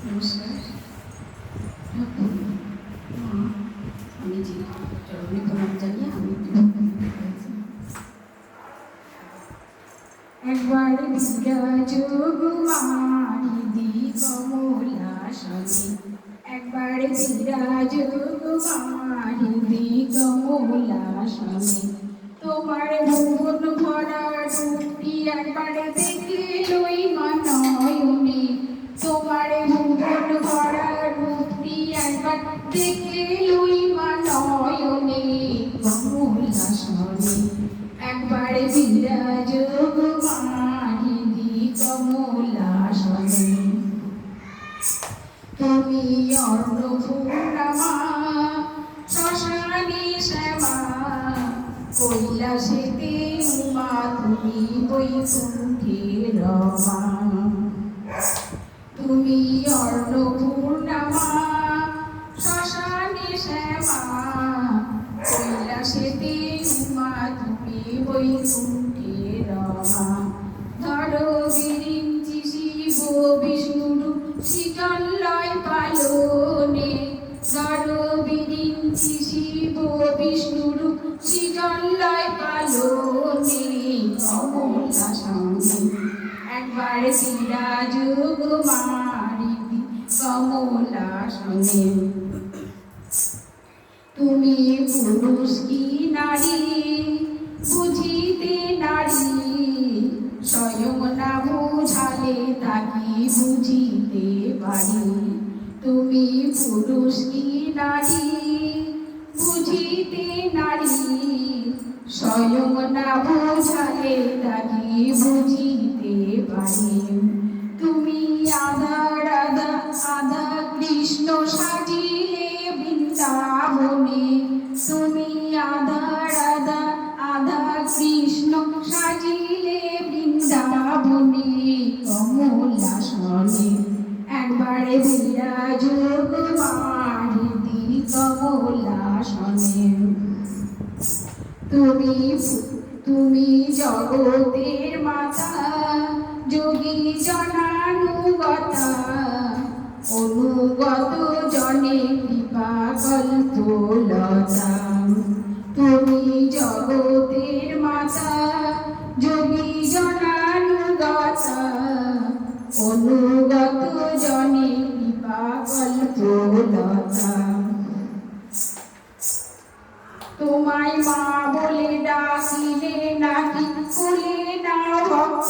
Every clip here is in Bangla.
নমস্কার আমি চরণে প্রণাম জানিয়ে আমি একবার বিরাজ দি কমলা তোমার একবার দেখে লই মানয়নে কমলা সনে একবার বিরাজ কুমারি দি কমলা সনে তুমি অন্নপূর্ণমা শ্মশানে শ্যামা কৈলাসেতে উমা তুমি বৈকুণ্ঠে রমা সঙ্গে একবার কমলা সঙ্গে। তুমি পুরুষ কি নারী? বুঝিতে নারী, স্বয়ং না বুঝালে তাকে বুঝিতে পারি? তুমি পুরুষ কি নারী? বুঝিতে নারী স্বয়ং না বুঝালে তাকে বুঝিতে পারি তুমি আধা রাধা আধা কৃষ্ণ সাজিলে বৃন্দাবনে তুমি আধা রাধা আধা কৃষ্ণ সাজিলে বৃন্দাবনে কমলা সনে। একবারে বিরাজ কুমারি দি কমলা তুমি তুমি জগতের মাতা যোগী জনানুগতা অনুগত জনে কৃপা কল্পলতা। তুমি জগতের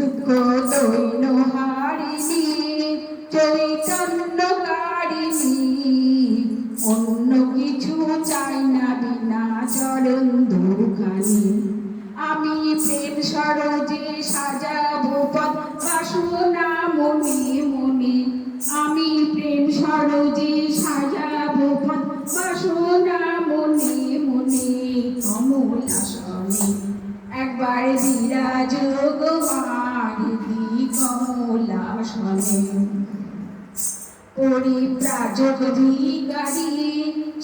দুঃখ দৈন হারিনি চৈতন্য কারিনি অন্য কিছু চাই না বিনা চরণ দুখানি আমি প্রেম সরজে সাজাবো পদ বাসনা মনে মনে। আমি প্রেম সরজে সাজাবো পদ বাসনা মনে মনে। কমলা সনে একবার বিরাজ গোমারি পরিব্রাজক ভিকারি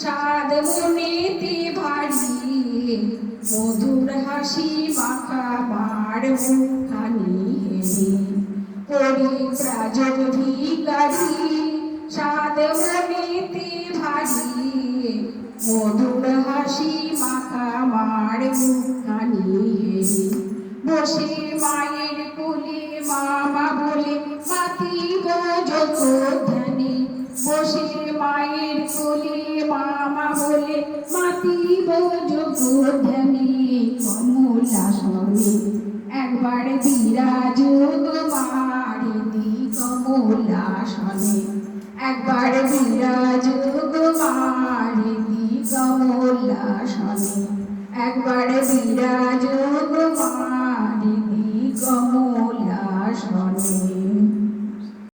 সাদ মনেতে ভারী। মধুর হাসি মাখা মার মুখানি হেরি। পরিব্রাজক ভিকারি সাদ মনেতে ভারী। মধুর হাসি মাখা মার মুখানি বসে মায়ের কোলে মামা বলে মাতিব মায়ের কোলে মামা বলে মাতিব ধ্যানে কমলা সনে একবার বিরাজ মারি দি কমলা সনে একবার বিরাজ মারি দি কমলা সনে একবার বিরাজ কুমারি কমলা সনে